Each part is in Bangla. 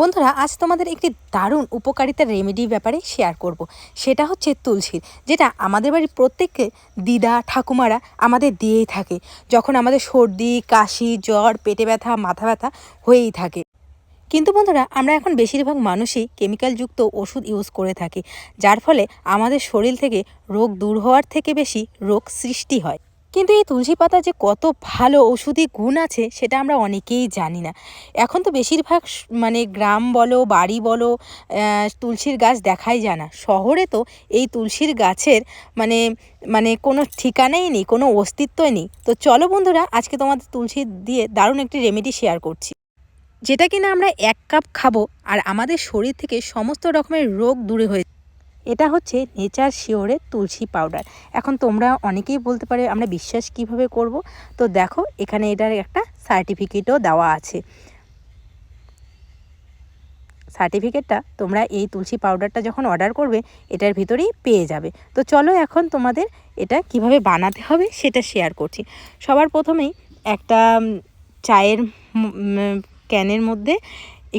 বন্ধুরা, আজ তোমাদের একটি দারুণ উপকারিতার রেমেডির ব্যাপারে শেয়ার করব। সেটা হচ্ছে তুলসীর, যেটা আমাদের বাড়ির প্রত্যেককে দিদা, ঠাকুমারা আমাদের দিয়েই থাকে। যখন আমাদের সর্দি, কাশি, জ্বর, পেটে ব্যথা, মাথা ব্যথা হয়েই থাকে। কিন্তু বন্ধুরা, আমরা এখন বেশিরভাগ মানুষই কেমিক্যালযুক্ত ওষুধ ইউজ করে থাকি, যার ফলে আমাদের শরীর থেকে রোগ দূর হওয়ার থেকে বেশি রোগ সৃষ্টি হয়। কিন্তু এই তুলসী পাতা যে কত ভালো ওষুধি গুণ আছে, সেটা আমরা অনেকেই জানি না। এখন তো বেশিরভাগ মানে গ্রাম বলো, বাড়ি বলো তুলসীর গাছ দেখাই যায় না। শহরে তো এই তুলসীর গাছের মানে মানে কোনো ঠিকানাই নেই, কোনো অস্তিত্বই নেই। তো চলো বন্ধুরা, আজকে তোমাদের তুলসী দিয়ে দারুণ একটি রেমেডি শেয়ার করছি। যেটা কিনা আমরা এক কাপ খাব, আর আমাদের শরীর থেকে সমস্ত রকমের রোগ দূরে হয়ে এটা হচ্ছে নেচার শিওরের তুলসী পাউডার এখন তোমরা অনেকেই বলতে পারে আমরা বিশ্বাস কীভাবে করব? তো দেখো, এখানে এটার একটা সার্টিফিকেটও দেওয়া আছে। সার্টিফিকেটটা তোমরা এই তুলসী পাউডারটা যখন অর্ডার করবে, এটার ভিতরেই পেয়ে যাবে। তো চলো এখন তোমাদের এটা কীভাবে বানাতে হবে সেটা শেয়ার করছি। সবার প্রথমেই একটা চায়ের ক্যানের মধ্যে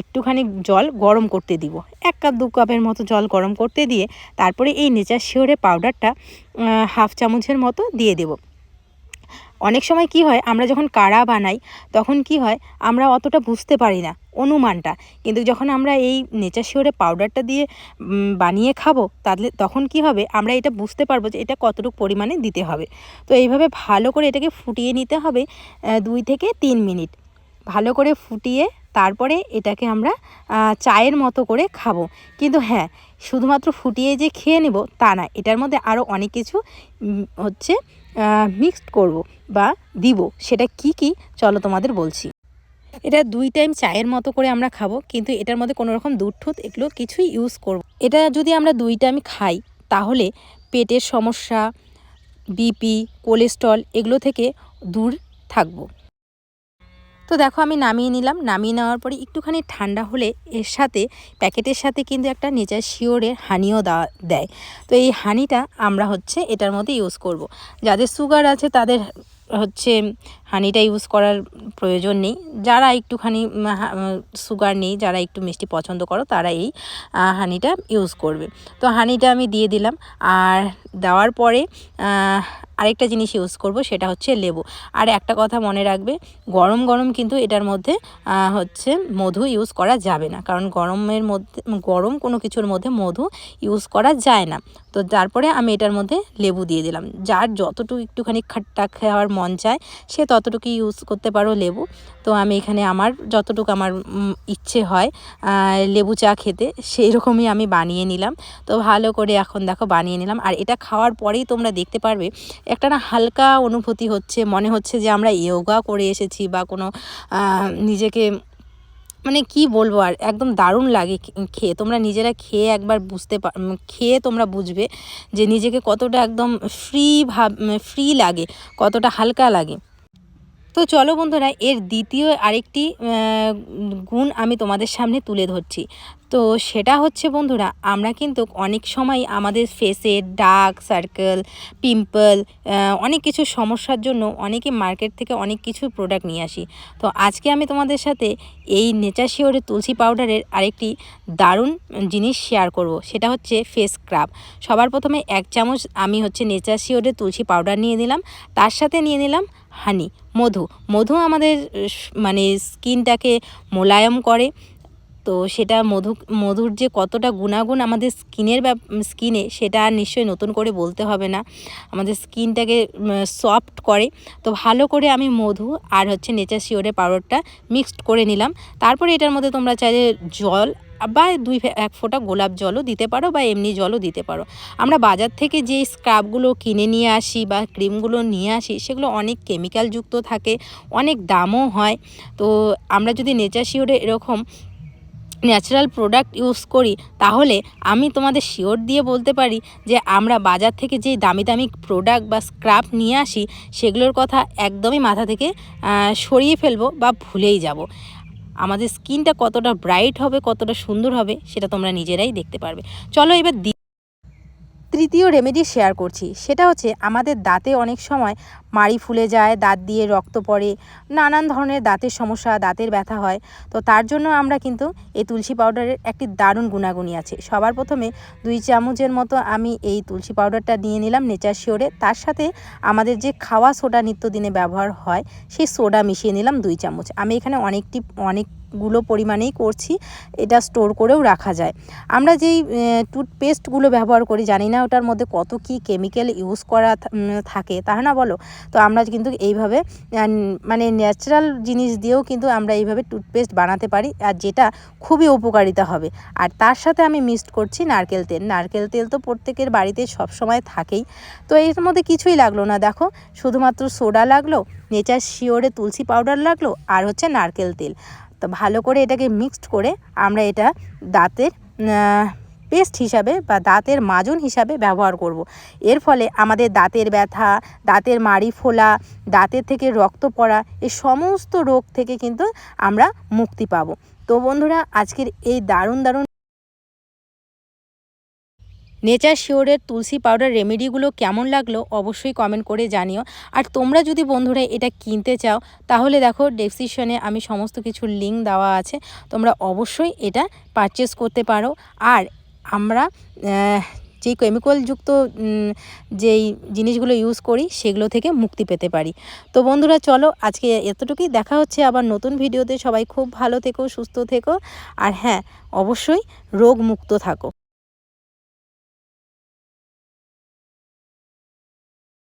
একটুখানি জল গরম করতে দিব। এক কাপ, দু কাপের মতো জল গরম করতে দিয়ে তারপরে এই নেচার শিওরে পাউডারটা হাফ চামচের মতো দিয়ে দেব। অনেক সময় কি হয়, আমরা যখন কাড়া বানাই, তখন কি হয়, আমরা অতটা বুঝতে পারি না অনুমানটা। কিন্তু যখন আমরা এই নেচার শিওরে পাউডারটা দিয়ে বানিয়ে খাব, তাহলে তখন কি হবে, আমরা এটা বুঝতে পারব যে এটা কতটুকু পরিমাণে দিতে হবে। তো এইভাবে ভালো করে এটাকে ফুটিয়ে নিতে হবে দুই থেকে তিন মিনিট। ভালো করে ফুটিয়ে তারপরে এটাকে আমরা চায়ের মতো করে খাব। কিন্তু হ্যাঁ শুধুমাত্র ফুটিয়ে যে খেয়ে নেব তা না, এটার মধ্যে আরও অনেক কিছু হচ্ছে মিক্সড করব বা দিব। সেটা কি কি? চলো তোমাদের বলছি। এটা দুই টাইম চায়ের মতো করে আমরা খাব, কিন্তু এটার মধ্যে কোনো রকম দুধ ঠুধ এগুলো কিছুই ইউজ করব। এটা যদি আমরা দুই টাইম খাই, তাহলে পেটের সমস্যা বিপি কোলেস্ট্রল এগুলো থেকে দূর থাকব। তো দেখো আমি নামিয়ে নিলাম নামিয়ে নেওয়ার পরে একটুখানি ঠান্ডা হলে এর সাথে, প্যাকেটের সাথে কিন্তু একটা নেচার শিওরের হানিও দেওয়া দেয় তো এই হানিটা আমরা হচ্ছে এটার মধ্যে ইউজ করব। যাদের সুগার আছে তাদের হচ্ছে হানিটা ইউজ করার প্রয়োজন নেই। যারা একটুখানি সুগার নেই, যারা একটু মিষ্টি পছন্দ করো, তারা এই হানিটা ইউজ করবে। তো হানিটা আমি দিয়ে দিলাম। আর দেওয়ার পরে আরেকটা জিনিস ইউজ করব, সেটা হচ্ছে লেবু। আর একটা কথা মনে রাখবে, গরম গরম কিন্তু এটার মধ্যে হচ্ছে মধু ইউজ করা যাবে না। কারণ গরমের মধ্যে, গরম কোনো কিছুর মধ্যে মধু ইউজ করা যায় না। তো তারপরে আমি এটার মধ্যে লেবু দিয়ে দিলাম। যার যতটুকু একটুখানি খাট্টা খাওয়ার মন চায়, সে ততটুকু ইউজ করতে পারো লেবু। তো আমি এখানে আমার যতটুকু আমার ইচ্ছে হয় লেবু চা খেতে সেই রকমই আমি বানিয়ে নিলাম। তো ভালো করে এখন দেখো বানিয়ে নিলাম। আর এটা খাওয়ার পরেই তোমরা দেখতে পারবে, একটা না হালকা অনুভূতি হচ্ছে। মনে হচ্ছে যে আমরা ইয়োগা করে এসেছি বা কোনো নিজেকে মানে কি বলব আর, একদম দারুণ লাগে খেয়ে। তোমরা নিজেরা খেয়ে একবার বুঝতে পার খেয়ে তোমরা বুঝবে যে নিজেকে কতটা একদম ফ্রি ভাব ফ্রি লাগে, কতটা হালকা লাগে। তো চলো বন্ধুরা এর দ্বিতীয় আরেকটি গুণ আমি তোমাদের সামনে তুলে ধরছি। তো সেটা হচ্ছে বন্ধুরা, আমরা কিন্তু অনেক সময় আমাদের ফেসে ডার্ক সার্কেল পিম্পল অনেক কিছু সমস্যার জন্য অনেকে মার্কেট থেকে অনেক কিছু প্রোডাক্ট নিয়ে আসি। তো আজকে আমি তোমাদের সাথে এই নেচার শিওরের তুলসী পাউডারের আরেকটি দারুণ জিনিস শেয়ার করব, সেটা হচ্ছে ফেস স্ক্রাব সবার প্রথমে এক চামচ আমি হচ্ছে নেচার শিওরের তুলসী পাউডার নিয়ে নিলাম, তার সাথে নিয়ে নিলাম হানি মধু। মধু আমাদের মানে স্কিনটাকে মোলায়ম করে তো সেটা মধু মধুর যে কতটা গুণাগুণ আমাদের স্কিনের স্কিনে, সেটা আর নিশ্চয়ই নতুন করে বলতে হবে না। আমাদের স্কিনটাকে সফট করে। তো ভালো করে আমি মধু আর হচ্ছে নেচার শিওরের পাউডারটা মিক্সড করে নিলাম। তারপরে এটার মধ্যে তোমরা চাইলে জল বা দুই এক ফোঁটা গোলাপ জলও দিতে পারো বা এমনি জলও দিতে পারো। আমরা বাজার থেকে যে স্ক্রাবগুলো কিনে নিয়ে আসি বা ক্রিমগুলো নিয়ে আসি, সেগুলো অনেক কেমিক্যালযুক্ত থাকে, অনেক দামও হয়। তো আমরা যদি নেচার শিওরে এরকম ন্যাচারাল প্রোডাক্ট ইউজ করি, তাহলে আমি তোমাদের শিওর দিয়ে বলতে পারি যে আমরা বাজার থেকে যে দামি দামি প্রোডাক্ট বা স্ক্রাব নিয়ে আসি, সেগুলোর কথা একদমই মাথা থেকে সরিয়ে ফেলব বা ভুলেই যাব। আমাদের স্কিনটা কতটা ব্রাইট হবে, কতটা সুন্দর হবে, সেটা তোমরা নিজেরাই দেখতে পারবে। চলো এবার তৃতীয় রেমেডি শেয়ার করছি। সেটা হচ্ছে আমাদের দাঁতে অনেক সময় মাড়ি ফুলে যায়, দাঁত দিয়ে রক্ত পড়ে, নানান ধরনের দাঁতের সমস্যা, দাঁতের ব্যথা হয়। তো তার জন্য আমরা কিন্তু এই তুলসী পাউডারের একটি দারুণ গুণাগুণি আছে। সবার প্রথমে দুই চামচের মতো আমি এই তুলসী পাউডারটা নিয়ে নিলাম নেচার শিওরে তার সাথে আমাদের যে খাওয়া সোডা নিত্যদিনে ব্যবহার হয়, সেই সোডা মিশিয়ে নিলাম দুই চামচ। আমি এখানে অনেকটি, অনেকগুলো পরিমাণেই করছি, এটা স্টোর করেও রাখা যায়। আমরা যেই টুথপেস্টগুলো ব্যবহার করি, জানি না ওটার মধ্যে কত কি কেমিক্যাল ইউজ করা থাকে তাই না বলো? তো আমরা কিন্তু এইভাবে মানে ন্যাচারাল জিনিস দিয়েও কিন্তু আমরা এইভাবে টুথপেস্ট বানাতে পারি, আর যেটা খুবই উপকারিতা হবে। আর তার সাথে আমি মিক্সড করছি নারকেল তেল। নারকেল তেল তো প্রত্যেকের বাড়িতে সব সময় থাকেই। তো এর মধ্যে কিছুই লাগল না, দেখো। শুধুমাত্র সোডা লাগল নেচার শিওরে তুলসী পাউডার লাগল, আর হচ্ছে নারকেল তেল। তো ভালো করে এটাকে মিক্সড করে আমরা এটা দাঁতের পেস্ট হিসাবে বা দাঁতের মাজন হিসাবে ব্যবহার করব। এর ফলে আমাদের দাঁতের ব্যথা, দাঁতের মাড়ি ফোলা, দাঁতের থেকে রক্ত পড়া এই সমস্ত রোগ থেকে কিন্তু আমরা মুক্তি পাব। তো বন্ধুরা, আজকের এই দারুণ দারুণ নেচার শিওরের তুলসী পাউডার রেমেডিগুলো কেমন লাগল অবশ্যই কমেন্ট করে জানিও। আর তোমরা যদি বন্ধুরা এটা কিনতে চাও, তাহলে দেখো ডেসক্রিপশনে আমি সমস্ত কিছুর লিঙ্ক দেওয়া আছে। তোমরা অবশ্যই এটা পারচেস করতে পারো। আর আমরা যেই কেমিক্যালযুক্ত যেই জিনিসগুলো ইউজ করি, সেগুলো থেকে মুক্তি পেতে পারি। তো বন্ধুরা, চলো আজকে এতটুকুই। দেখা হচ্ছে আবার নতুন ভিডিওতে সবাই খুব ভালো থেকো, সুস্থ থেকো। আর হ্যাঁ অবশ্যই রোগ মুক্ত থাকো।